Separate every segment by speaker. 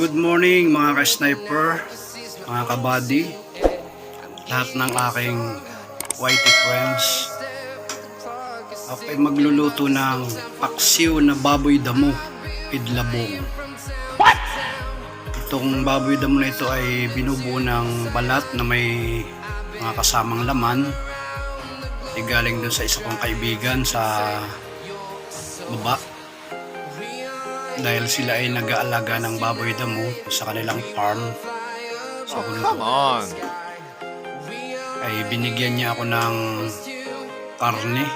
Speaker 1: Good morning mga ka-sniper, mga kabady, lahat ng aking whitey friends. Ako ay magluluto ng paksiw na baboy damo, idlabong. Itong baboy damo na ito ay binubuo ng balat na may mga kasamang laman. Ay galing dun sa isa kong kaibigan sa baba dahil sila ay nag-aalaga ng baboy damo sa kanilang farm. Sa
Speaker 2: Come
Speaker 1: bundok
Speaker 2: on.
Speaker 1: ay binigyan niya ako ng karne.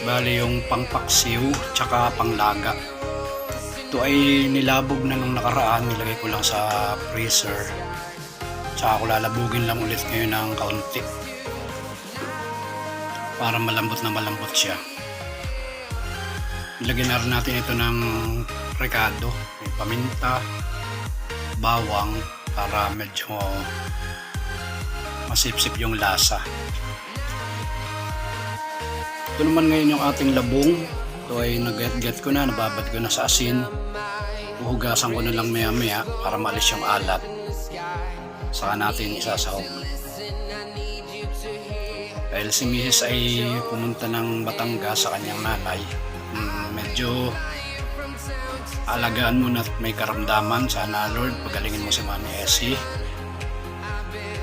Speaker 1: Bali yung pangpaksiw tsaka panglaga. Ito ay nilabog na nung nakaraan nilagay ko lang sa freezer. Tsaka ko lalabugin lang ulit ngayon ng kaunti. Para malambot na malambot siya Ilagyan na rin natin ito ng rekado, may paminta, bawang para medyo masipsip yung lasa. Ito naman ngayon yung ating labong. Ito ay nag-get ko na, nababad ko na sa asin. Uhugasan ko na lang maya maya para malis yung alat. Saka natin isasahog. Dahil si Mrs. ay pumunta ng Batangas sa kanyang nanay, mm, medyo alagaan mo na at may karamdaman. Sana Lord, pagalingin mo si Mami Essie.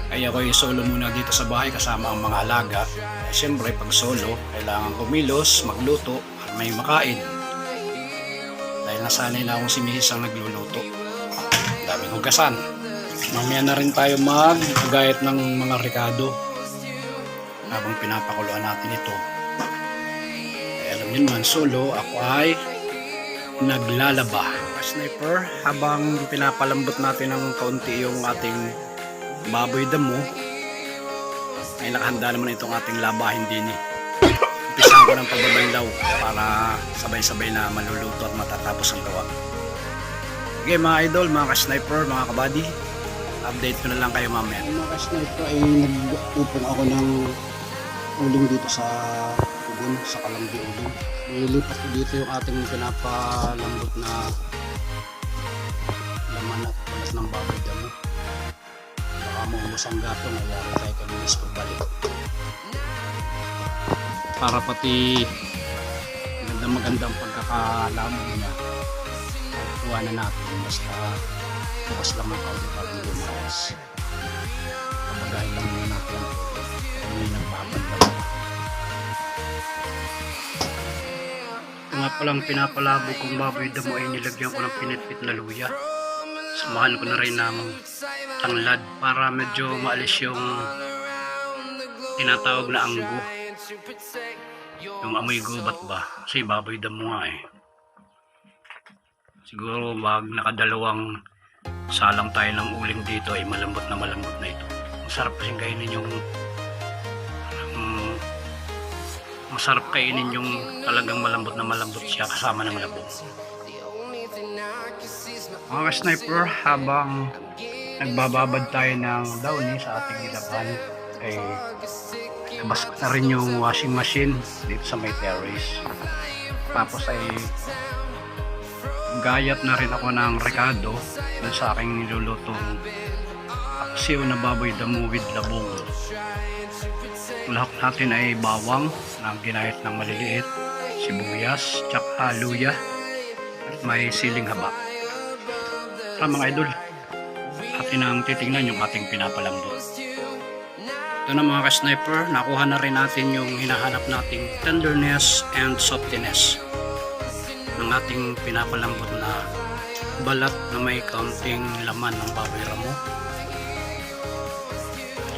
Speaker 1: Ay ako ay solo muna dito sa bahay kasama ang mga alaga. Eh, Siyempre, pag solo, kailangan kumilos, magluto, para may makain. Dahil nasanay na akong si Mrs. ang nagluluto. Daming hugasan. Mamaya na rin tayo mag-gayat ng mga rekado habang pinapakuluan natin ito. Eh, alam niyo naman, solo, ako ay naglalaba. Sniper, habang pinapalambot natin ng kaunti yung ating baboy damo, ay nakahanda naman itong ating labahin din eh. Umpisahan ko ng pagbabaylaw para sabay-sabay na maluluto at matatapos ang gawa. Okay mga idol, mga ka-sniper, mga kabady, update ko na lang kayo mamaya. Mga ka-sniper ay nag-upong ako ng uling dito sa tugon, sa Kalambi uling. Nilipat ko dito yung ating pinapalambot na laman at balas ng baboy damo. Baka maubos ang gato, nangyari tayo kaminis pagbalik. Para pati maganda magandang pagkakalamon niya. Kuha na natin, basta bukas lang ng kaunti para hindi lumayas. Pabagahin lang muna natin. Kami nagbabagdag. Nga palang pinapalabo kong baboy damo ay nilagyan ko ng pinitpit na luya. Samahan ko na rin ng tanglad para medyo maalis yung tinatawag na anggo. Yung amoy gubat ba? Kasi baboy damo nga eh. Siguro wag nakadalawang salang tayo ng uling dito ay malambot na malambot na ito. Masarap kasing kainin yung masarap kainin yung talagang malambot na malambot siya kasama ng labong. Mga sniper, habang nagbababad tayo ng downy sa ating ilaban, ay labas ko na rin yung washing machine dito sa may terrace. Tapos ay gayat na rin ako ng rekado dun sa aking nilulutong aksiw na baboy damo with labong. Lahok natin ay bawang na ginayat ng maliliit, sibuyas, tsaka luya, at may siling haba. Tara mga idol, atin ang titingnan yung ating pinapalambot. Ito na mga ka-sniper, nakuha na rin natin yung hinahanap nating tenderness and softiness ng ating pinapalambot na balat na may kaunting laman ng baboy ramo.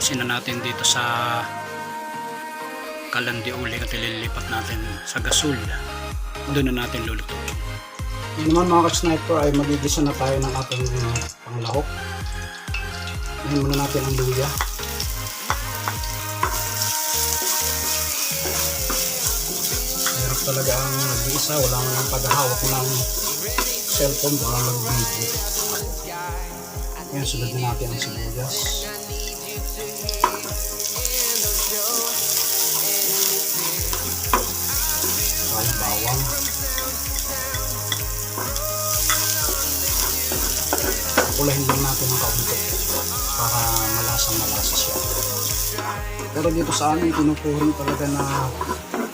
Speaker 1: Sina natin dito sa kalandi uling at ililipat natin sa gasol. Doon na natin lulutuin. Yun naman mga ka-sniper ay magigisa na tayo ng ating uh, panglahok. Ngayon muna natin ang luya. Hirap talaga ang nag-iisa. Wala mo nang paghahawak ng cellphone para mag-video. Ngayon sunod na natin ang sibuyas. Papupulahin lang natin ng kaunti para malasang malasa siya. Pero dito sa amin, tinuturing talaga na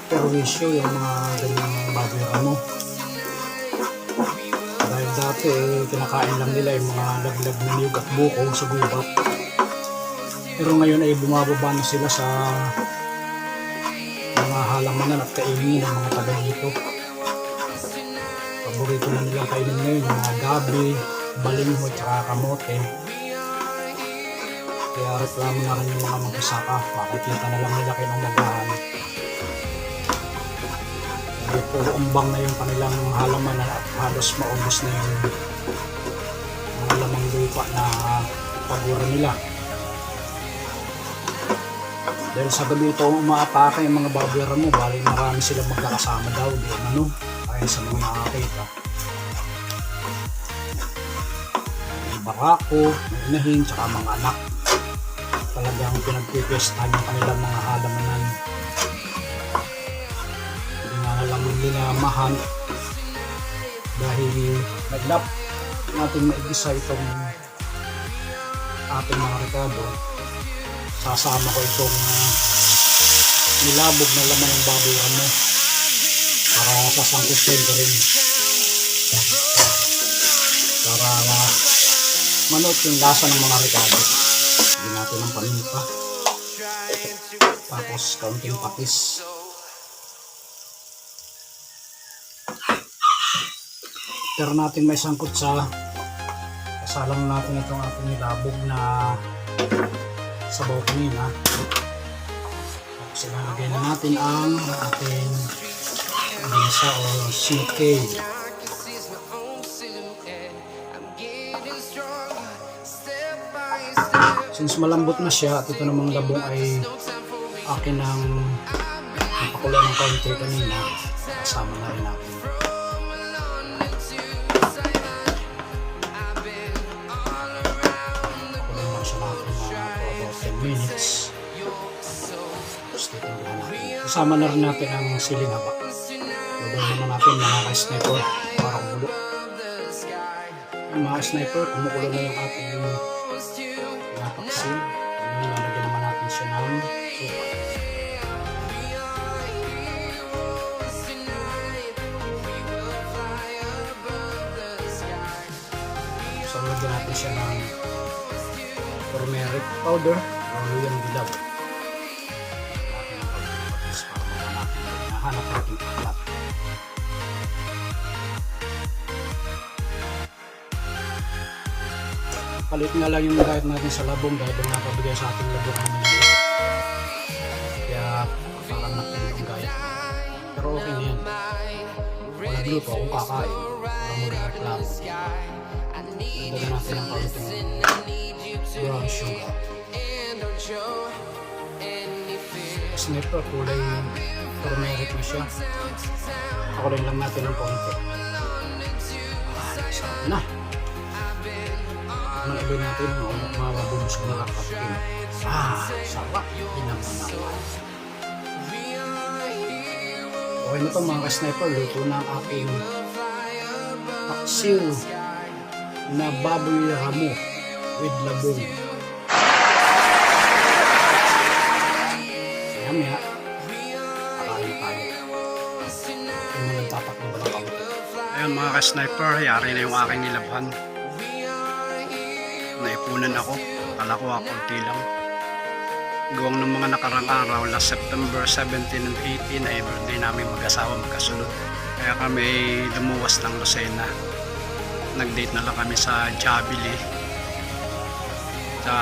Speaker 1: perwisyo yung mga ganyang baboy ramo. Dahil dati, eh, kinakain lang nila yung mga laglag na niyog at buko sa gubat. Pero ngayon ay bumababa na sila sa mga halamanan at kainin ng mga taga dito. Paborito na nilang kainin ngayon, mga gabi, balingho, tsaka kamote. Kaya reklamo na rin yung mga mag-asaka. Makikita na lang nila ng magahan. Hindi puro na yung kanilang halaman at halos maubos na yung mga lamang lupa na pagura nila. Dahil sa gabi ito umaatake yung mga babera mo, bali marami silang magkakasama daw, di ano, ayon sa mga nakakita. Barako, inahin, tsaka mga anak. Talagang pinagpipestahan yung kanilang mga halamanan. Hindi nga lang nila mahal dahil naglap natin maigisa itong ating mga rekado sasama ko itong uh, nilabog na laman ng baboy mo para sasangkutin ko rin para uh, manood yung lasa ng mga rekado hindi natin ng paminta tapos kaunting patis pero natin may sangkot sa kasalang natin itong ating nilabog na sabaw kanina. Tapos ilalagay na natin ang ating ginisa o sike. Since malambot na siya at ito namang labong ay akin ang napakulo ng kaunti kanina, kasama na rin natin. Pakulo lang siya natin na for about 10 minutes. Titingnan natin. Kasama na rin natin ang siling haba. Lagyan naman natin mga ka-sniper para kumulo. Yung mga sniper, kumukulo na yung ating So, lagyan natin siya ng turmeric powder o luyang dilaw. Nahanap natin ang alat. Palit nga lang yung diet natin sa labong dahil yung nakabigay sa ating labong okay na yan. Walang luto kung kakain. Walang magreklamo. Lagyan natin ang kaunting brown sugar. Sniper, kulay turmeric na siya. Pakulay lang natin ng konti. Ah, sarap na. Manabay natin, no? Mababunos ko na lang kapatid. Ah, sarap. Pinaman naman. Okay na to mga ka-sniper. Luto na ang aking paksiw na baboy ramo with labong. Kaya maya, kakain tayo. Yung mga tatak ng balang kaunti. Ayun mga ka-sniper, yari na yung aking nilabhan. Naipunan ako. Kala ko kaunti lang. Gawang ng mga nakarang araw, last September 17 and 18 ay birthday namin mag-asawa magkasunod. Kaya kami lumuwas ng Lucena. Nag-date na lang kami sa Jabili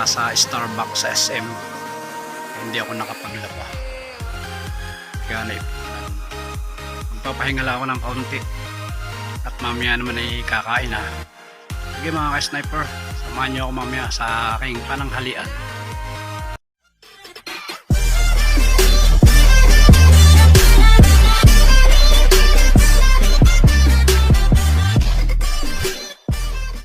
Speaker 1: sa, Starbucks sa SM hindi ako nakapaglaba kaya na magpapahinga lang ako ng kaunti. At mamaya naman ay kakain na sige mga ka-sniper samahan niyo ako mamaya sa aking pananghalian